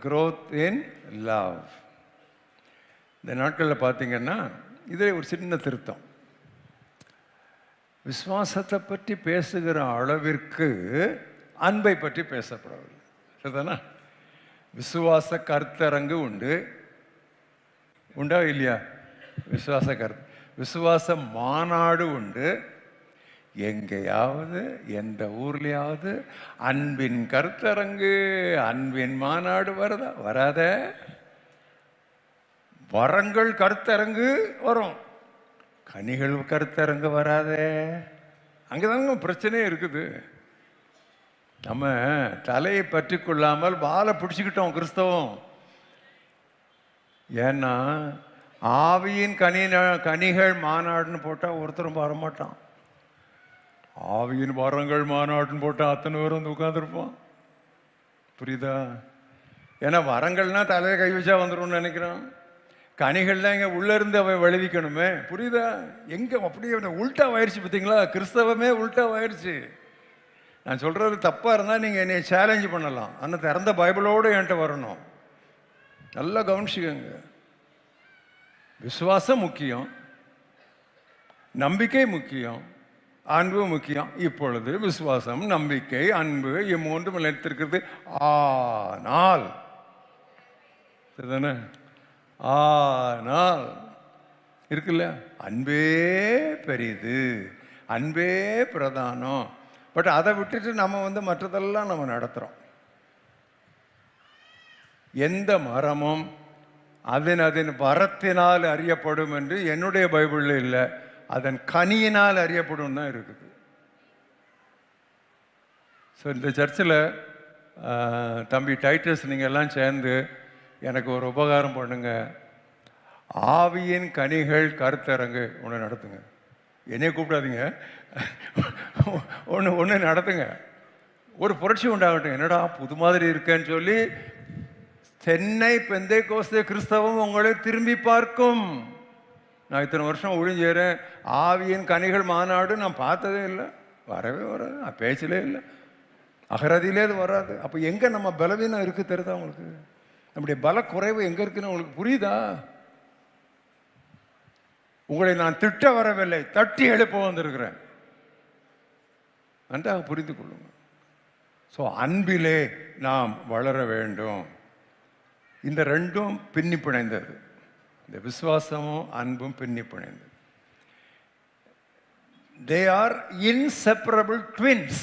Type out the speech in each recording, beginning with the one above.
Growth in love இந்த நாட்களில் பார்த்தீங்கன்னா இதே ஒரு சின்ன திருத்தம். விசுவாசத்தை பற்றி பேசுகிற அளவிற்கு அன்பை பற்றி பேசப்படவில்லை. சரிதானா? விசுவாச கருத்தரங்கு உண்டு. உண்டா இல்லையா? விசுவாச கருத்து. விசுவாச மாநாடு உண்டு. எங்கேயாவது எந்த ஊர்லேயாவது அன்பின் கருத்தரங்கு அன்பின் மாநாடு வருதா? வராத. வரங்கள் கருத்தரங்கு வரும். கனிகள் கருத்தரங்கு வராதே. அங்கதாங்க பிரச்சனையே இருக்குது. நம்ம தலையை பற்றி கொள்ளாமல் வாழை பிடிச்சிக்கிட்டோம் கிறிஸ்தவம். ஏன்னா ஆவியின் கனி கனிகள் மாநாடுன்னு போட்டால் ஒருத்தரும் வரமாட்டான். ஆவியின் வரங்கள் மாநாடுன்னு போட்டால் அத்தனை பேரும் வந்து உட்காந்துருப்போம் புரியுதா? ஏன்னா வரங்கள்னா தலையை கை வச்சா வந்துடும்னு நினைக்கிறான் கனிகள்லாம் இங்கே உள்ளேருந்து அவன் விளைவிக்கணுமே. புரியுதா? எங்கே அப்படியே உல்ட்டா ஆயிடுச்சு பார்த்தீங்களா? கிறிஸ்தவமே உல்ட்டா ஆயிடுச்சு. நான் சொல்கிறது தப்பாக இருந்தால் நீங்கள் என்னை சேலஞ்சு பண்ணலாம். ஆனால் திறந்த பைபிளோடு என்கிட்ட வரணும். நல்லா கவனிச்சுக்கோங்க. விசுவாசம் முக்கியம். நம்பிக்கை முக்கியம். அன்பு முக்கியம். இப்பொழுது விசுவாசம் நம்பிக்கை அன்பு இம்மூன்றும் நிலைத்திருக்கிறது. ஆனால் சரிதானே? ஆனால் இருக்குல்ல? அன்பே பெரியது. அன்பே பிரதானம். பட் அதை விட்டுட்டு நம்ம வந்து மற்றதெல்லாம் நம்ம நடத்துகிறோம் எந்த மரமும் அதன் அதன் வரத்தினால் அறியப்படும் என்று என்னுடைய பைபிளில் இல்லை. அதன் கனியினால் அறியப்படும் தான் இருக்குது. ஸோ இந்த சர்ச்சில் தம்பி டைட்டஸ் நீங்கள் எல்லாம் சேர்ந்து எனக்கு ஒரு உபகாரம் பண்ணுங்க. ஆவியின் கனிகள் கருத்தரங்கு ஒன்று நடத்துங்க. என்னையை கூப்பிடாதீங்க. ஒன்று ஒன்று நடத்துங்க. ஒரு புரட்சி உண்டாகட்டும். என்னடா புது மாதிரி இருக்கேன்னு சொல்லி சென்னை பெந்தை கோஸ்தே கிறிஸ்தவம் உங்களை திரும்பி பார்க்கும். நான் இத்தனை வருஷம் ஒழிஞ்சேறேன். ஆவியின் கனிகள் மாநாடு நான் பார்த்ததே இல்லை. வரவே வராது. நான் பேச்சிலே இல்லை. அகராதியிலே அது வராது. அப்போ எங்கே நம்ம பலவீனம் இருக்குது தெரியுதா உங்களுக்கு? நம்முடைய பல குறைவு எங்கே இருக்குன்னு உங்களுக்கு புரியுதா? உங்களை நான் திட்ட வரவில்லை. தட்டி எழுப்ப வந்திருக்கிறேன். நன்றாக புரிந்து கொள்ளுங்க. ஸோ அன்பிலே நாம் வளர வேண்டும். இந்த ரெண்டும் பின்னி பிணைந்தது. இந்த விசுவாசமும் அன்பும் பின்னி பிணைந்தது they are inseparable twins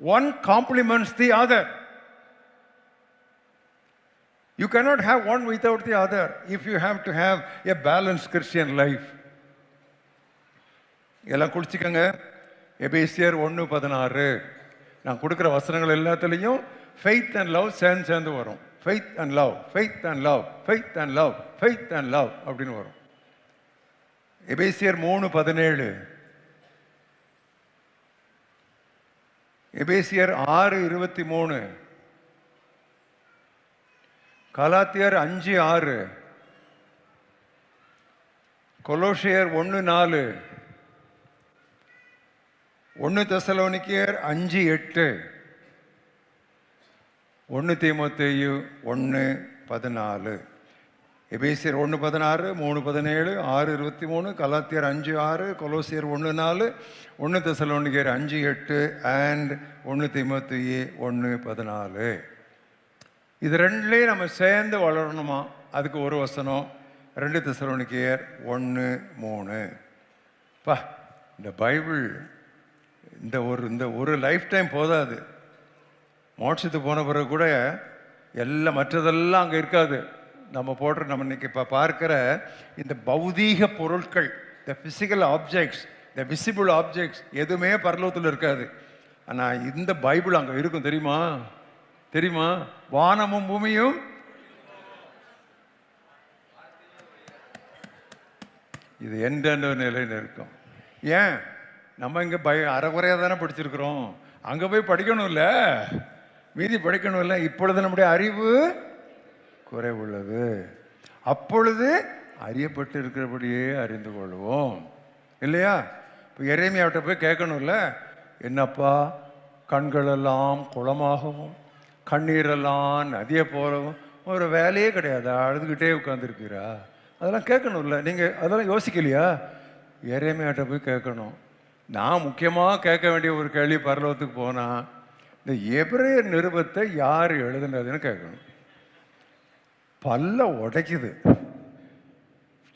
one complements the other You cannot have one without the other if you have to have a balanced Christian life. எல்லாம் குளிச்சுக்கோங்க எபேசியர் ஒன்று பதினாறு. நான் கொடுக்குற வசனங்கள் எல்லாத்துலேயும் ஃபெய்த் அண்ட் லவ் சேர்ந்து சேர்ந்து வரும். Faith and love faith and love faith and love faith and love அப்படின்னு வரும். எபேசியர் மூணு பதினேழு. எபேசியர் ஆறு இருபத்தி மூணு. கலாத்தியர் அஞ்சு ஆறு. கொலோஷியர் ஒன்று நாலு. ஒன்று தசலோனிக்கியர் அஞ்சு எட்டு. ஒன்று தீமோத்தேயு ஒன்று பதினாலு. எபேசியர் ஒன்று பதினாறு மூணு பதினேழு ஆறு இருபத்தி மூணு கலாத்தியர் அஞ்சு ஆறு கொலோசியர் ஒன்று நாலு ஒன்று தெசலோனிக்கியர் அஞ்சு எட்டு அண்ட் ஒன்று தீமோத்தேயு ஒன்று பதினாலு. இது ரெண்டுலேயும் நம்ம சேர்ந்து வளரணுமா? அதுக்கு ஒரு வசனம். ரெண்டு தெசலோனிக்கையர் ஒன்று மூணு. பா இந்த பைபிள் இந்த ஒரு இந்த ஒரு லைஃப் டைம் போதாது. மோட்சத்துக்கு போன பிறகு கூட எல்லாம் மற்றதெல்லாம் அங்கே இருக்காது. நம்ம போடுற நம்ம இன்னைக்கு இப்போ பார்க்குற இந்த பௌதீக பொருட்கள் the physical objects the visible objects எதுவுமே பரலோகத்தில் இருக்காது. ஆனால் இந்த பைபிள் அங்கே இருக்கும் தெரியுமா? தெரியுமா? வானமும் பூமியும். இது எந்தெந்த நிலையில் இருக்கும்? ஏன்? நம்ம இங்கே பய அறகுறையாக தானே படிச்சிருக்கிறோம். அங்கே போய் படிக்கணும் இல்லை மீதி படிக்கணும்ல இப்பொழுது நம்முடைய அறிவு குறைவுள்ளது. அப்பொழுது அறியப்பட்டு இருக்கிறபடியே அறிந்து கொள்வோம். இல்லையா? இப்போ இறைமையாவிட்ட போய் கேட்கணும்ல என்னப்பா கண்களெல்லாம் குளமாகவும் கண்ணீரெல்லாம் நதியை போகிறவும் ஒரு வேலையே கிடையாது? அழுதுகிட்டே உட்காந்துருப்பீரா அதெல்லாம் கேட்கணும்ல நீங்கள் அதெல்லாம் யோசிக்கலையா? இறைமையாட்ட போய் கேட்கணும். நான் முக்கியமாக கேட்க வேண்டிய ஒரு கேள்வி பரலோகத்துக்கு போனால் இந்த எபிரேய நிருபத்தை யார் எழுதுனதுன்னு கேட்கணும். பல்ல உடைக்குது.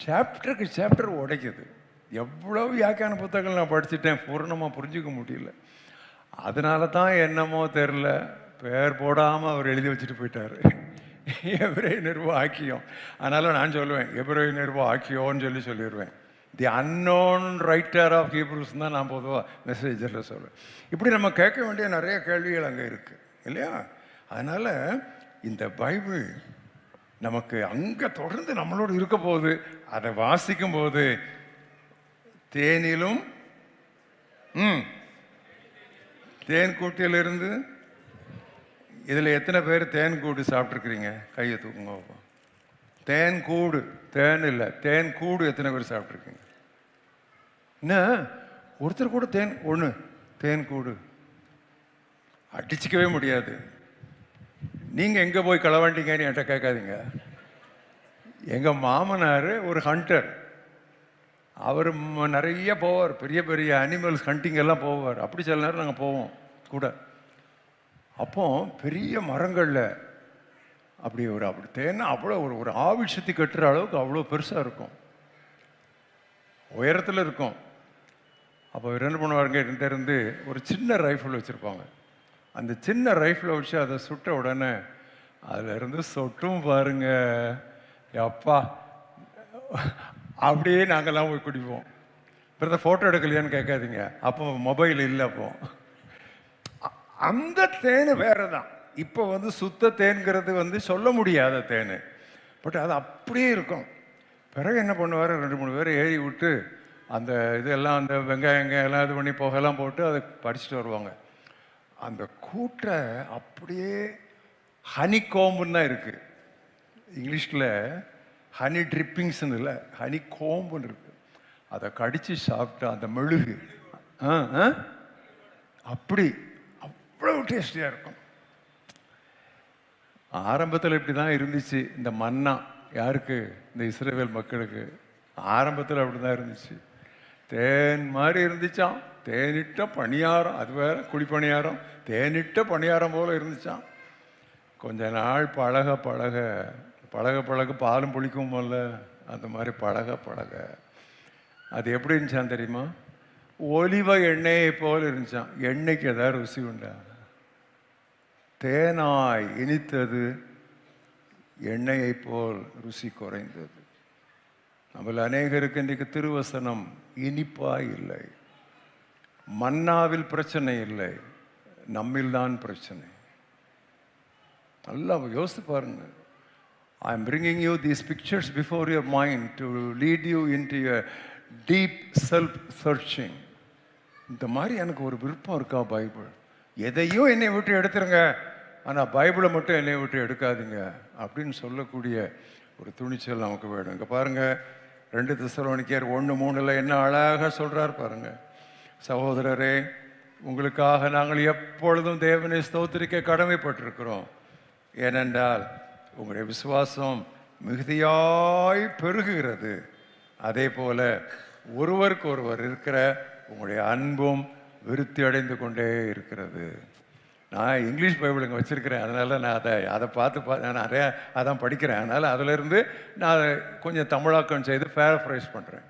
சாப்டருக்கு சாப்டர் உடைக்குது. எவ்வளோ வியாக்கியான புத்தகங்கள் நான் படிச்சுட்டேன் பூரணமாக புரிஞ்சுக்க முடியல. அதனால தான் என்னமோ தெரில பேர் போடாமல் அவர் எழுதி வச்சுட்டு போயிட்டார். எபிரே நிர்வ அதனால் நான் சொல்லுவேன் எபிரே நிர்வ ஆக்கியோன்னு சொல்லி சொல்லிடுவேன். The unknown writer of Hebrews தான் நான் பொதுவாக மெசேஜரில் சொல்லுவேன் இப்படி நம்ம கேட்க வேண்டிய நிறைய கேள்விகள் அங்கே இருக்குது இல்லையா? அதனால் இந்த பைபிள் நமக்கு அங்கே தொடர்ந்து நம்மளோடு இருக்க போது அதை வாசிக்கும் போது தேனிலும் ம் தேன் கூட்டியிலிருந்து இதில் எத்தனை பேர் தேன் கூடு சாப்பிட்ருக்குறீங்க கையை தூக்குங்க தேன் கூடு. தேன் இல்லை தேன் கூடு எத்தனை பேர் சாப்பிட்ருக்கீங்க என்ன? ஒருத்தர் கூட தேன் ஒன்று தேன் கூடு. அடிச்சுக்கவே முடியாது. நீங்கள் எங்கே போய் களவாண்டிங்கன்னு என்கிட்ட கேட்காதீங்க. எங்கள் மாமனார் ஒரு ஹண்டர் அவர் நிறைய போவார். பெரிய பெரிய அனிமல்ஸ் ஹண்டிங் எல்லாம் போவார். அப்படி சில நேரம் நாங்கள் போவோம் கூட. அப்போ பெரிய மரங்களில் அப்படி ஒரு அப்படி தேன்னா அவ்வளோ ஒரு ஒரு ஆவி கட்டுற அளவுக்கு அவ்வளோ பெருசாக இருக்கும். உயரத்தில் இருக்கும். அப்போ இவர் என்ன பண்ணுவாருங்க இருந்து ஒரு சின்ன ரைஃபிள் வச்சுருப்பாங்க. அந்த சின்ன ரைஃபிளை வச்சு அதை சுட்ட உடனே அதிலிருந்து சொட்டும் பாருங்க. அப்பா அப்படியே நாங்கள்லாம் போய் குடிப்போம். பிறகு ஃபோட்டோ எடுக்கலையான்னு கேட்காதீங்க. அப்போ மொபைல் இல்லை அப்போ. அந்த தேன் வேறு தான் இப்போ வந்து சுத்த தேன்கிறது வந்து சொல்ல முடியாத தேன். பட் அது அப்படியே இருக்கும். பிறகு என்ன பண்ணுவார்? ரெண்டு மூணு பேர் ஏறி விட்டு அந்த இதெல்லாம் அந்த வெங்காயம் எல்லாம் இது பண்ணி புகையெல்லாம் போட்டு அதை படிச்சுட்டு வருவாங்க. அந்த கூட்டை அப்படியே ஹனி கோம்புன்னு தான் இருக்குது இங்கிலீஷில் ஹனி ட்ரிப்பிங்ஸ்னு இல்லை ஹனி கோம்புன்னு இருக்குது அதை கடித்து சாப்பிட்டா அந்த மெழுகு ஆ ஆ அப்படி அவ்வளோ டேஸ்டியாக இருக்கும். ஆரம்பத்தில் இப்படி தான் இருந்துச்சு. இந்த மன்னா யாருக்கு? இந்த இஸ்ரேவேல் மக்களுக்கு. ஆரம்பத்தில் அப்படி தான் இருந்துச்சு. தேன் மாதிரி இருந்துச்சான் தேனிட்ட பணியாரம் அது வேற குழிப்பணியாரம் தேனிட்ட பணியாரம் போல இருந்துச்சான் கொஞ்ச நாள் பழக பழக பழக பழக பாலும் புளிக்கும் போல அந்த மாதிரி பழக பழக. அது எப்படி இருந்துச்சான் தெரியுமா? ஒலிவ எண்ணெயை போல் இருந்துச்சான் எண்ணெய்க்கு ஏதாவது ருசி உண்டா? தேனாய் இனித்தது எண்ணெயை போல் ருசி குறைந்தது. நம்மள அநேகருக்கு இன்றைக்கு திருவசனம் இனிப்பாய் இல்லை. மன்னாவில் பிரச்சனை இல்லை. நம்மில்தான் பிரச்சனை. நல்லா யோசித்து பாருங்க. I am bringing you these pictures before your mind to lead you into deep self searching இந்த மாதிரி எனக்கு ஒரு விருப்பம் இருக்கா பைபிள் எதையும் என்னை விட்டு எடுத்துருங்க. ஆனால் பைபிளை மட்டும் என்னை விட்டு எடுக்காதுங்க அப்படின்னு சொல்லக்கூடிய ஒரு துணிச்சல் நமக்கு வேணும். இங்கே பாருங்க ரெண்டு திசலோனிக்கர் ஒன்று மூணில் என்ன அழகாக சொல்கிறார் பாருங்க. சகோதரரே உங்களுக்காக நாங்கள் எப்பொழுதும் தேவனை ஸ்தோத்திரிக்க கடமைப்பட்டிருக்கிறோம். ஏனென்றால் உங்களுடைய விசுவாசம் மிகுதியாய் பெருகுகிறது. அதே போல ஒருவருக்கு ஒருவர் இருக்கிற உங்களுடைய அன்பும் விருத்தி அடைந்து கொண்டே இருக்கிறது நான் இங்கிலீஷ் பைபிள் இங்கே வச்சுருக்கிறேன் அதனால் நான் அதை அதை பார்த்து பார்த்து நான் நிறையா அதான் படிக்கிறேன் அதனால் அதிலிருந்து நான் கொஞ்சம் தமிழாக்கம் செய்து பேரஃப்ரைஸ் பண்ணுறேன்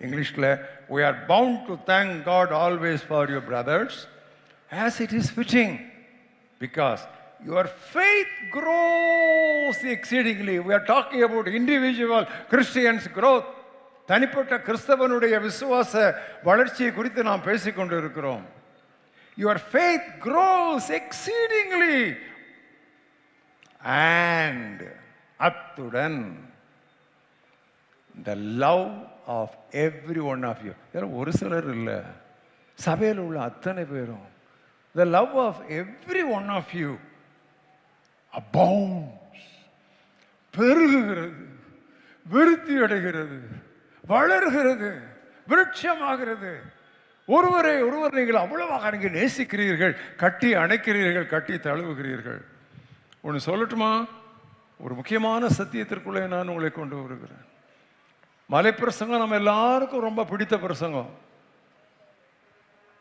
இங்கிலீஷில் we are bound to thank God always for your brothers as it is fitting because your faith grows exceedingly we are talking about individual Christian's growth தனிப்பட்ட கிறிஸ்தவனுடைய விசுவாச வளர்ச்சியை குறித்து நாம் பேசிக்கொண்டு இருக்கிறோம் your faith grows exceedingly and அத்துடன் the love of every one of you இதெல்லாம் ஒரு சிலர் இல்லை. சபையில் உள்ள அத்தனை பேரும். The love of every one of you abounds. பெருகுகிறது. விருத்தி அடைகிறது வளர்கிறது விருட்சமாகிறது. ஒருவரை ஒருவர் நீங்கள் அவ்வளவாக நீங்கள் நேசிக்கிறீர்கள் கட்டி அணைக்கிறீர்கள் கட்டி தழுவுகிறீர்கள். ஒன்று சொல்லட்டுமா? ஒரு முக்கியமான சத்தியத்திற்குள்ளே நான் உங்களை கொண்டு வருகிறேன். மலை பிரசங்கம் நம்ம எல்லாருக்கும் ரொம்ப பிடித்த பிரசங்கம்.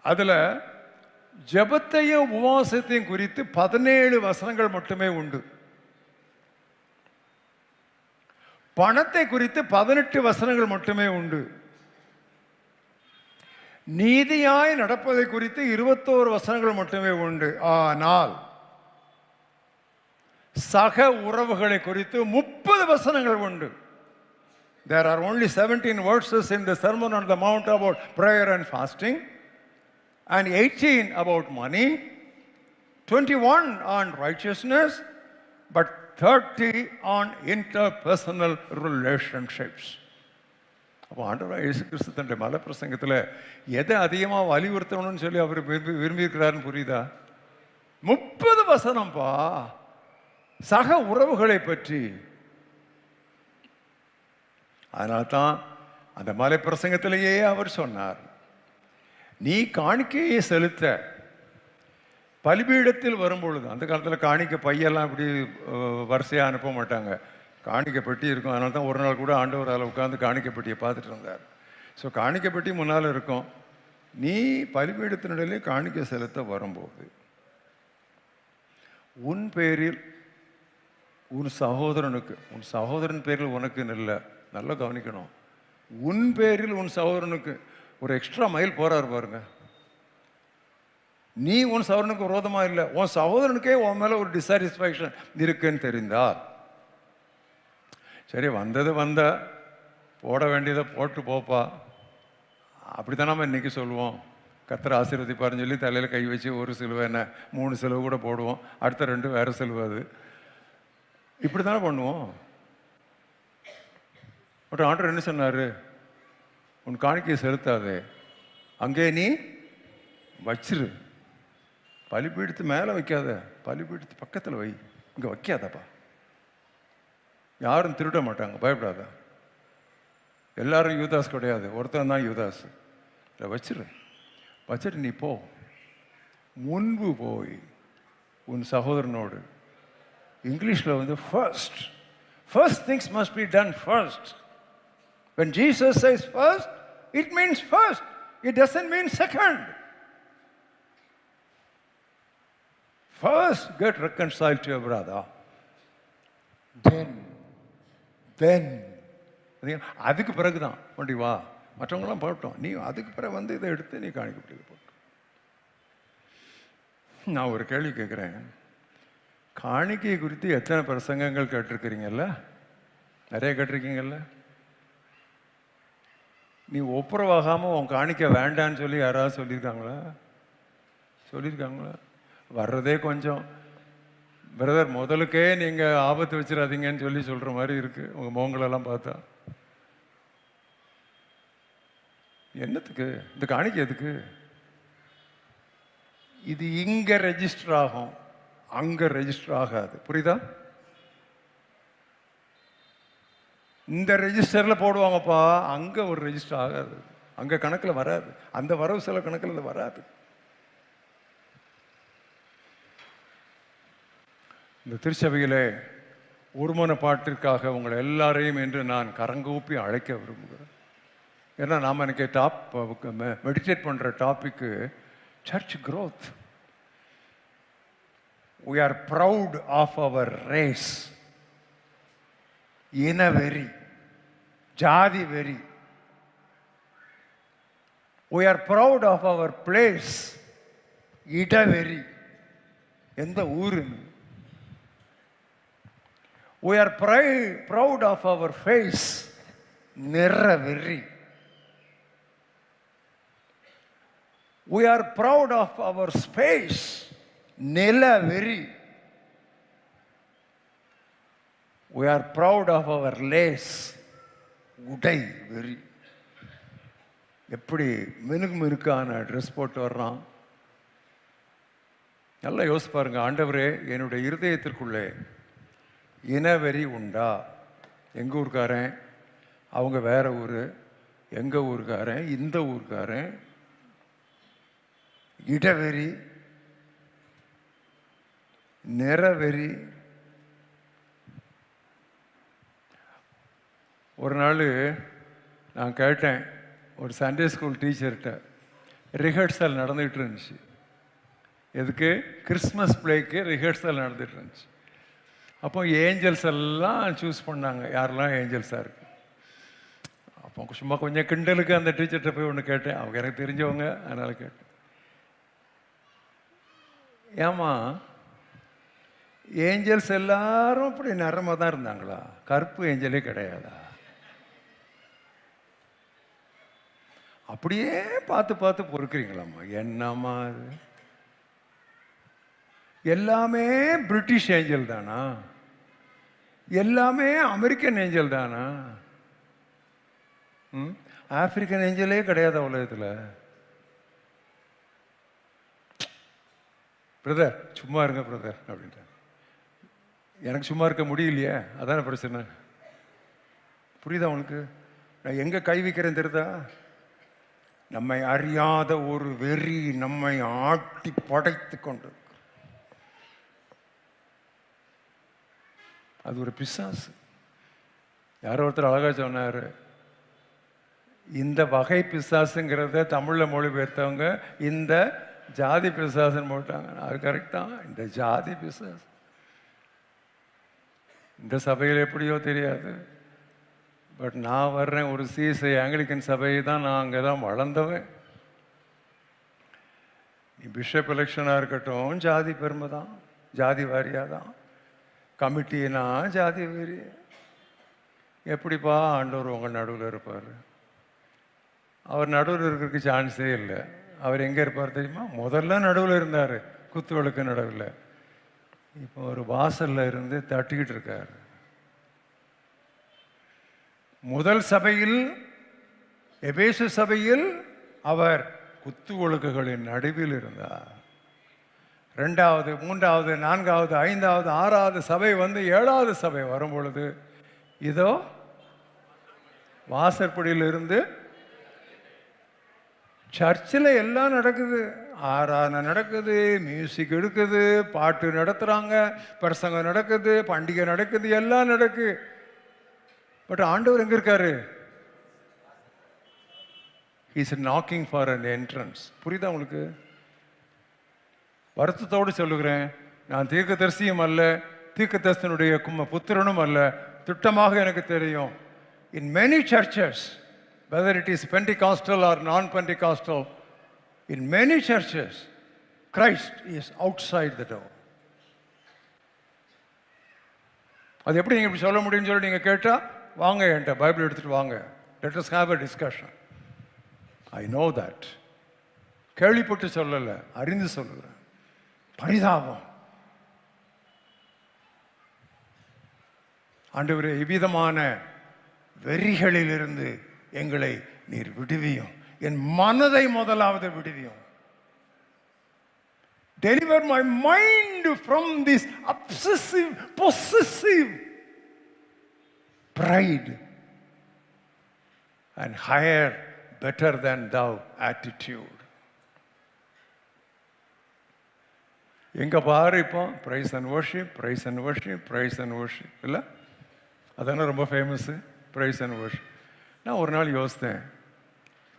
அதில் ஜெபத்தையும் உபவாசத்தையும் குறித்து பதினேழு வசனங்கள் மட்டுமே உண்டு. பணத்தை குறித்து பதினெட்டு வசனங்கள் மட்டுமே உண்டு நீதியாய் நடப்பதை குறித்து இருபத்தோரு வசனங்கள் மட்டுமே உண்டு ஆனால் சக உறவுகளை குறித்து முப்பது வசனங்கள் உண்டு there are only seventeen verses in the sermon on the mount about prayer and fasting and eighteen about money twenty one on righteousness but 30 on interpersonal relationships. அப்போ ஆண்டவராக இயேசு கிறிஸ்து தன்னுடைய மலை பிரசங்கத்தில் எதை அதிகமாக வலியுறுத்தணும்னு சொல்லி அவர் விரும்பி விரும்பியிருக்கிறாருன்னு புரியுதா முப்பது வசனம்ப்பா சக உறவுகளை பற்றி அதனால தான் அந்த மலை பிரசங்கத்திலேயே அவர் சொன்னார் நீ காணிக்கையை செலுத்த பலிபீடத்தில் வரும்பொழுது அந்த காலத்தில் காணிக்க பையெல்லாம் இப்படி வரிசையாக அனுப்ப மாட்டாங்க. காணிக்கப்பட்டி பெட்டி இருக்கும். அதனால தான் ஒரு நாள் கூட ஆண்டவர் அதில் உட்காந்து காணிக்கப்பட்டியை பார்த்துட்டு இருந்தார். ஸோ காணிக்கை பெட்டி முன்னால் இருக்கும். நீ பலிபீடத்தினிடையிலே காணிக்க செலுத்த வரும்போது உன் பேரில் உன் சகோதரனுக்கு உன் சகோதரன் பேரில் உனக்குன்னு இல்லை நல்லா கவனிக்கணும். உன் பேரில் உன் சகோதரனுக்கு ஒரு எக்ஸ்ட்ரா மைல் போகிறார் பாருங்கள் நீ உன் சவரனுக்கு விரோதமாக இல்லை. உன் சகோதரனுக்கே உன் மேலே ஒரு டிசாட்டிஸ்ஃபேக்ஷன் இருக்குன்னு தெரிந்தா சரி வந்தது வந்த போட வேண்டியதை போட்டு போப்பா. அப்படித்தான் நம்ம இன்றைக்கி சொல்லுவோம். கத்திர ஆசீர்வதிப்பாருன்னு சொல்லி தலையில் கை வச்சு ஒரு சிலுவை என்ன மூணு சிலுவை கூட போடுவோம். அடுத்த ரெண்டு வேறு சிலுவை அது. இப்படி தானே பண்ணுவோம். பட் ஆண்டர் என்ன சொன்னார்? உன் காணிக்கையை செலுத்தாதே. அங்கே நீ வச்சிரு. பலிபீடத்து மேலே வைக்காத பலிபீடத்து பக்கத்தில் வை. இங்கே வைக்காதப்பா. யாரும் திருட மாட்டாங்க பயப்படாத. எல்லாரும் யூதாஸ் கிடையாது. ஒருத்தன் தான் யூதாஸ். இல்லை வச்சிரு. வச்சுட்டு நீ போ. முன்பு போய் உன் சகோதரனோடு. இங்கிலீஷில் வந்து first first things must be done first when Jesus says first it means first it doesn't mean second First, get reconciled to your brother. Then, then. அது- அதுக்கு பிறகு தான் வண்டி வா. மற்றவங்களாம் போட்டோம் நீ அதுக்கு பிறகு வந்து இதை எடுத்து நீ காணிக்கப்பட்டு போட்டு நான் ஒரு கேள்வி கேட்குறேன். காணிக்கை குறித்து எத்தனை பிரசங்கங்கள் கேட்டிருக்கிறீங்கல்ல? நிறைய கேட்டிருக்கீங்கல்ல? நீ ஒப்புரவாகாம உன் காணிக்க வேண்டான்னு சொல்லி யாராவது சொல்லியிருக்காங்களா? சொல்லியிருக்காங்களா? வர்றதே கொஞ்சம். பிரதர் முதலுக்கே நீங்கள் ஆபத்து வச்சிடாதீங்கன்னு சொல்லி சொல்கிற மாதிரி இருக்குது உங்கள் மோங்களெல்லாம் பார்த்தா. என்னத்துக்கு? இந்த காணிக்கை எதுக்கு? இது இங்கே ரெஜிஸ்டர் ஆகும். அங்கே ரெஜிஸ்டர் ஆகாது. புரியுதா? இந்த ரெஜிஸ்டரில் போடுவாங்கப்பா. அங்கே ஒரு ரெஜிஸ்டர் ஆகாது. அங்கே கணக்கில் வராது. அந்த வரவு செலவு கணக்கில் இது வராது. இந்த திருச்சபையிலே ஒருமன பாட்டிற்காக உங்களை எல்லாரையும் என்று நான் கரங்கூப்பி அழைக்க விரும்புகிறேன். ஏன்னா நாம் எனக்கு டாப் மெடிடேட் பண்ணுற topic church growth we are proud of our race இனவெறி ஜாதி வெறி. We proud of our our place. இடவெறி எந்த ஊருன்னு. We are of our face நிற வெறி we are are of our space நில வெறி we are proud of our lace உடை வெறி எப்படி மினுக்கு மினுக்கான ட்ரெஸ் போட்டு வர்றான்? நல்லா யோசிப்பாருங்க ஆண்டவரே என்னுடைய இருதயத்திற்குள்ளே இனவெறி உண்டா? எங்கள் ஊருக்காரன்? அவங்க வேற ஊர். எங்கள் ஊருக்காரன்? இந்த ஊருக்காரன். இடவெறி. நிறவெறி. ஒரு நாள் நான் கேட்டேன் ஒரு சண்டே ஸ்கூல் டீச்சர்கிட்ட ரிஹர்சல் நடந்துகிட்டு இருந்துச்சு. எதுக்கு? கிறிஸ்மஸ் பிளேக்கு ரிஹர்சல் நடந்துகிட்டு இருந்துச்சு. அப்போ ஏஞ்சல்ஸ் எல்லாம் சூஸ் பண்ணாங்க. யாரெல்லாம் ஏஞ்சல்ஸாக இருக்கு? அப்போ சும்மா கொஞ்சம் கிண்டலுக்கு அந்த டீச்சர்கிட்ட போய் ஒன்று கேட்டேன். அவங்க எனக்கு தெரிஞ்சவங்க அதனால் கேட்டேன். ஏமா ஏஞ்சல்ஸ் எல்லாரும் அப்படி நிறமாக தான் இருந்தாங்களா? கருப்பு ஏஞ்சலே கிடையாதா? அப்படியே பார்த்து பார்த்து பொறுக்கிறீங்களாம்மா. என்னம்மா அது? எல்லாமே பிரிட்டிஷ் ஏஞ்சல் தானா? எல்லாமே அமெரிக்கன் ஏஞ்சல் தானா? ம்? ஆப்பிரிக்கன் ஏஞ்சலே கிடையாது உலகத்தில். பிரதர் சும்மா இருங்க பிரதர் அப்படின்ட்டு. எனக்கு சும்மா இருக்க முடியலையே அதான பிரச்சனை. புரியுதா உனக்கு? நான் எங்கே கை வைக்கிறேன் தெரியுதா? நம்மை அறியாத ஒரு வெறி நம்மை ஆட்டி படைத்து கொண்டு. அது ஒரு பிசாசு. யாரோ ஒருத்தர் அழகாக சொன்னார் இந்த வகை பிசாசுங்கிறத தமிழில் மொழிபெயர்த்தவங்க இந்த ஜாதி பிசாசுன்னு போட்டாங்க அது கரெக்ட் தான். இந்த ஜாதி பிசாசு. இந்த சபையில் எப்படியோ தெரியாது. பட் நான் வர்றேன் ஒரு சிஎஸ்ஐ ஆங்கிலிக்கன் சபையை தான் நான் அங்கே தான் வளர்ந்தவன். நீ பிஷப் எலெக்ஷனாக இருக்கட்டும் ஜாதி பெருமை தான் ஜாதி வாரியாக தான். கமிட்டினா ஜாதி வெறி. எப்படிப்பா ஆண்டவர் உங்கள் நடுவில் இருப்பார்? அவர் நடுவில் இருக்கிறதுக்கு சான்ஸே இல்லை. அவர் எங்கே இருப்பார் தெரியுமா? முதல்ல நடுவில் இருந்தார். குத்து விளக்கு நடுவில். இப்போ ஒரு வாசல்ல இருந்து தட்டிக்கிட்டு இருக்கார். முதல் சபையில் எபேசு சபையில் அவர் குத்து ஒழுக்குகளின் நடுவில் இருந்தார். ரெண்டாவது மூன்றாவது நான்காவது ஐந்தாவது ஆறாவது சபை வந்து ஏழாவது சபை வரும் பொழுது இதோ வாசற்படியிலிருந்து சர்ச்சில் எல்லாம் நடக்குது. ஆராதனை நடக்குது மியூசிக் எடுக்குது பாட்டு நடத்துகிறாங்க பிரசங்கம் நடக்குது பண்டிகை நடக்குது எல்லாம் நடக்கு. பட் ஆண்டவர் எங்கே இருக்காரு? Is knocking for an entrance புரியுதா உங்களுக்கு? வருத்தத்தோடு சொல்லுகிறேன் நான் தீர்க்கதரிசியும் அல்ல தீர்க்கதரிசனுடைய கும்ம புத்திரனும் அல்ல. திட்டமாக எனக்கு தெரியும் in many churches whether it is Pentecostal or non Pentecostal in many churches Christ is outside the door அது எப்படி நீங்கள் இப்படி சொல்ல முடியும்னு சொல்லி நீங்கள் கேட்டால் வாங்க என்கிட்ட பைபிள் எடுத்துகிட்டு வாங்க. Let us have a discussion I know that கேள்விப்பட்டு சொல்லலை அறிந்து சொல்லுகிறேன். பரிதாபம். ஆண்டவரே இவ்விதமான வெறிகளிலிருந்து எங்களை நீர் விடுவியும். என் மனதை முதலாவது விடுவியும். Deliver my mind from this obsessive possessive pride. And higher better than thou attitude எங்கே பாரு இப்போ praise and worship praise and worship praise and worship. இல்லை? அதானே ரொம்ப ஃபேமஸ்ஸு ப்ரைஸ் அண்ட் worship. நான் ஒரு நாள் யோசித்தேன்.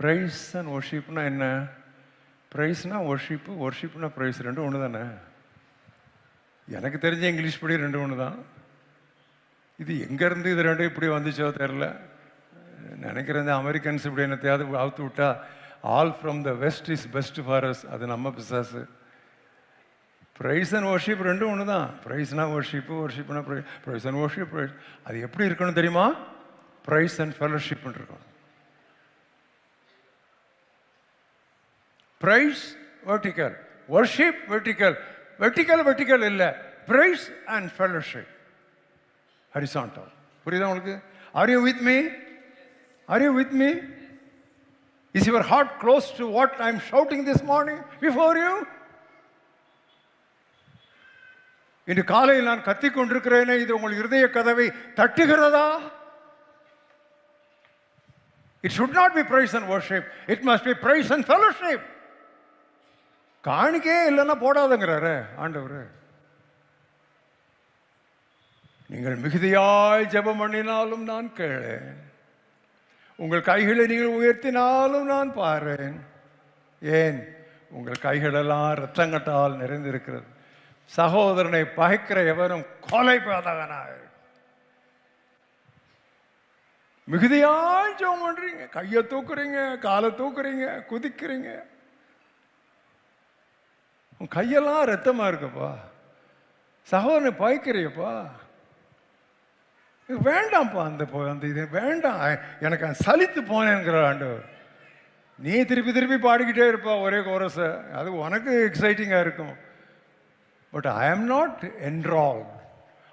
ப்ரைஸ் அண்ட் worshipனா என்ன? ப்ரைஸ்னால் ஒர்ஷிப்பு ஒர்ஷிப்னா ப்ரைஸ் ரெண்டும் ஒன்று தானே எனக்கு தெரிஞ்ச இங்கிலீஷ் படி ரெண்டு ஒன்று தான் இது எங்கேருந்து இது ரெண்டும் இப்படி வந்துச்சோ தெரில நினைக்கிறேன் இந்த அமெரிக்கன்ஸ் இப்படி என்னத்தையாவது அவுத்து விட்டா all from the west is best for us அது நம்ம பிசாசு. ப்ரைஸ் அண்ட் ஒர்ஷிப் ரெண்டும் ஒன்று தான் ப்ரைஸ்னா worship ஒர்ஷிப்னா praise praise and worship praise அது எப்படி இருக்கணும் தெரியுமா? ப்ரைஸ் அண்ட் ஃபெலோஷிப்னு இருக்கும். Praise vertical worship vertical vertical vertical இல்லை. ப்ரைஸ் அண்ட் ஃபெலோஷிப் ஹரிசாண்டல் புரியுதா உங்களுக்கு? Are you with me are you with me is your heart close to what I am shouting this morning before you இன்று காலையில் நான் கத்திக் கொண்டிருக்கிறேனே இது உங்கள் இருதய கதவை தட்டுகிறதா? It should not be praise and worship it must be praise and fellowship காணிக்கே இல்லைன்னா போடாதங்கிறாரு ஆண்டவர். நீங்கள் மிகுதியாய் ஜெபம் பண்ணினாலும் நான் கேளேன். உங்கள் கைகளை நீங்கள் உயர்த்தினாலும் நான் பாரேன். ஏன்? உங்கள் கைகளெல்லாம் இரத்தங்கட்டால் நிறைந்திருக்கிறது. சகோதரனை பகைக்கிற எவரும் கொலை பாதகனாக மிகுதியாய் ஜோம் பண்றீங்க. கையை தூக்குறீங்க காலை தூக்குறீங்க குதிக்கிறீங்க. உன் கையெல்லாம் ரத்தமா இருக்குப்பா. சகோதரனை பகைக்கிறியப்பா. வேண்டாம்ப்பா அந்த அந்த இது வேண்டாம். எனக்கு சலித்து போனேங்கிற ஆண்டவர். நீ திருப்பி திருப்பி பாடிக்கிட்டே இருப்பா ஒரே கோரஸை. அது உனக்கு எக்ஸைட்டிங்காக இருக்கும். But I am not enrolled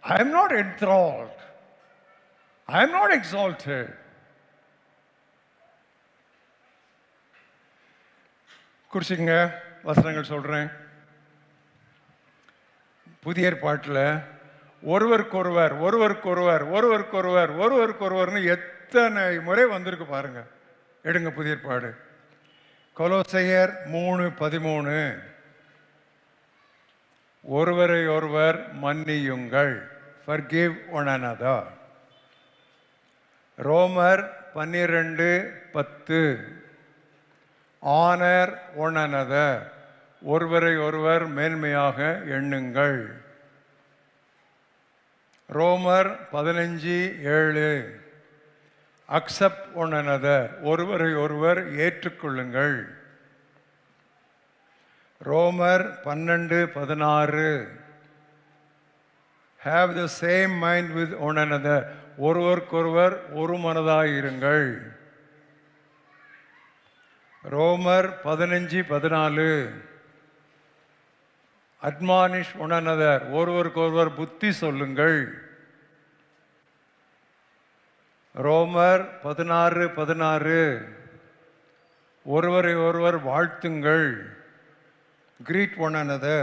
I am not enrolled I am not exalted குறிச்சிங்க வசனங்கள் சொல்கிறேன் புதிய ஏற்பாட்டில் ஒருவருக்கொருவர் ஒருவருக்கொருவர் ஒருவருக்கொருவர் ஒருவருக்கொருவர்னு எத்தனை முறை வந்திருக்கு பாருங்க. எடுங்க புதிய ஏற்பாடு. கொலோசையர் மூணு பதிமூணு. ஒருவரை ஒருவர் மன்னியுங்கள். ஃபர்கிவ் one ரோமர் பன்னிரெண்டு பத்து. Honour one another. ஒருவரை ஒருவர் மேன்மையாக எண்ணுங்கள். ரோமர் பதினஞ்சு ஏழு. அக்செப்ட் ஒன் அனதர் ஒருவரை ஒருவர் ஏற்றுக்கொள்ளுங்கள். ரோமர் பன்னெண்டு பதினாறு. Have the same mind with one another ஒருவருக்கொருவர் ஒரு மனதாயிருங்கள் ரோமர் பதினஞ்சு பதினாலு. அட்மானிஷ் ஒன் அனதர் ஒருவருக்கொருவர் புத்தி சொல்லுங்கள். ரோமர் பதினாறு பதினாறு. ஒருவரை ஒருவர் வாழ்த்துங்கள். Greet one another.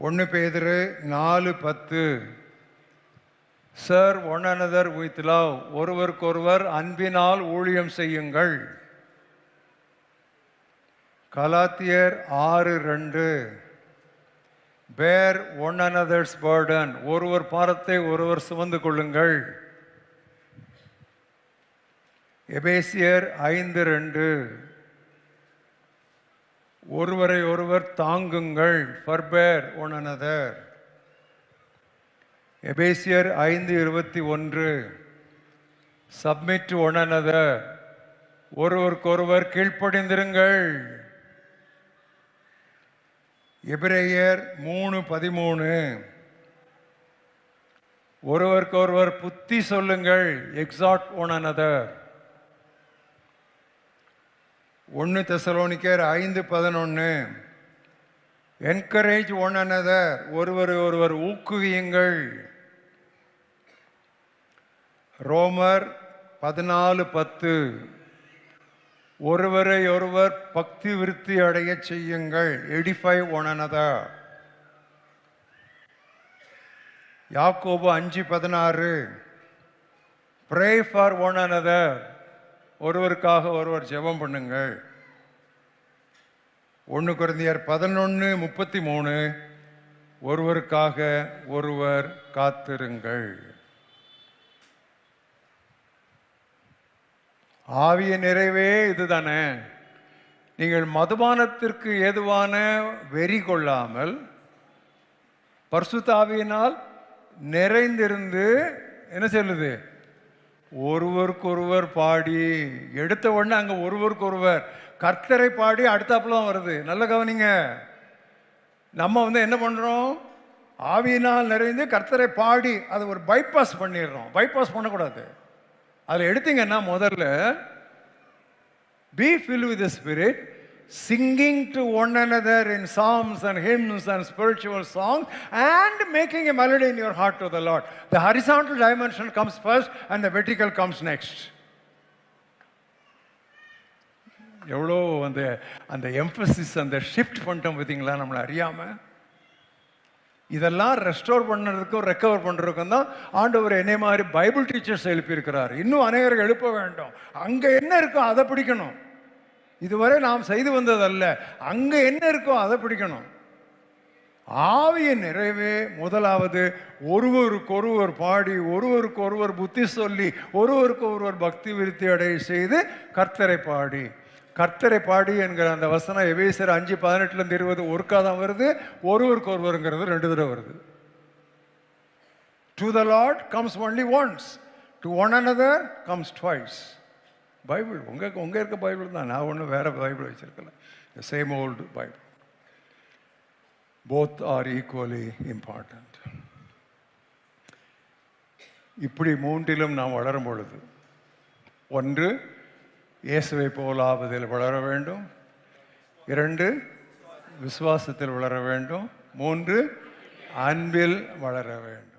ஒன்று பேதிரு நாலு பத்து serve one another with love ஒருவருக்கொருவர் அன்பினால் ஊழியம் செய்யுங்கள் கலாத்தியர் ஆறு ரெண்டு பேர் ஒன் அனதர்ஸ் பர்டன் ஒருவர் பாரத்தை ஒருவர் சுமந்து கொள்ளுங்கள் எபேசியர் ஐந்து ரெண்டு ஒருவரை ஒருவர் தாங்குங்கள் ஃபர்பேர் ஒன் அனதர் எபேசியர் ஐந்து இருபத்தி ஒன்று. சப்மிட் ஒன் அனதர் ஒருவருக்கொருவர் கீழ்ப்படிந்திருங்கள். எபிரேயர் மூணு பதிமூணு. ஒருவருக்கொருவர் புத்தி சொல்லுங்கள் எக்ஸாட் ஒன் அனதர் ஒன்று தெசலோனிக்கர் ஐந்து பதினொன்று என்கரேஜ் ஒன் அனதர் ஒருவர் ஒருவர் ஊக்குவியுங்கள். ரோமர் பதினாலு பத்து. ஒருவரை ஒருவர் பக்தி விருத்தி அடைய செய்யுங்கள். எடிஃபை ஒனனதா யாக்கோபு அஞ்சு பதினாறு. ப்ரே ஃபார் ஒன் அனதர் ஒருவருக்காக ஒருவர் ஜெபம் பண்ணுங்கள். ஒன்று குருந்தியர் பதினொன்று முப்பத்தி மூணு ஒருவருக்காக ஒருவர் காத்திருங்கள். ஆவிய நிறைவே இதுதானே. நீங்கள் மதுபானத்திற்கு ஏதுவான வெறி கொள்ளாமல் பர்சுத்தாவியினால் நிறைந்திருந்து என்ன சொல்லுது? ஒருவருக்கொருவர் பாடி. எடுத்த உடனே அங்கே ஒருவருக்கொருவர். கர்த்தரை பாடி அடுத்தாப்புலாம் வருது. நல்ல கவனிங்க. நம்ம வந்து என்ன பண்ணுறோம் ஆவியினால் நிறைந்து கர்த்தரை பாடி அதை ஒரு பைபாஸ் பண்ணிடுறோம். பைபாஸ் பண்ணக்கூடாது. அதில் எடுத்தீங்கன்னா முதல்ல be fill with spirit singing to one another in psalms and hymns and spiritual songs and making a melody in your heart to the Lord. The horizontal dimension comes first and the vertical comes next. எவ்வளோ அந்த அந்த emphasis அந்த shift பண்ணிட்டோம் பார்த்தீங்களா? நம்மளை அறியாமல் இதெல்லாம் restore பண்ணுறதுக்கும் ரெக்கவர் பண்ணுறதுக்கும் தான் ஆண்டவர் என்னை மாதிரி பைபிள் டீச்சர்ஸ் எழுப்பியிருக்கிறார். இன்னும் அநேகர்கள் எழுப்ப வேண்டும். அங்கே என்ன இருக்கோ அதை பிடிக்கணும். இதுவரை நாம் செய்து வந்ததல்ல. அங்கே என்ன இருக்கோ அதை பிடிக்கணும். ஆவியின் நிறைவே முதலாவது ஒருவருக்கொருவர் பாடி ஒருவருக்கொருவர் புத்தி சொல்லி ஒருவருக்கு ஒருவர் பக்தி விருத்தி அடைய செய்து கர்த்தரை பாடி. கர்த்தரை பாடி என்கிற அந்த வசனம் எவேசர் அஞ்சு பதினெட்டுலேருந்து இருபது ஒருக்கா தான் வருது ஒருவருக்கு ஒருவருங்கிறது ரெண்டு தடவை வருது. To the Lord comes only once to one another comes twice Bible உங்கள் உங்கள் இருக்க பைபிள் தான். நான் ஒன்றும் வேறு Bible வச்சுருக்கல. Same old Bible both are equally important இப்படி மூன்றிலும் நாம் வளரும் பொழுது ஒன்று இயேசுவை போலாவதில் வளர வேண்டும். இரண்டு விசுவாசத்தில் வளர வேண்டும். மூன்று அன்பில் வளர வேண்டும்.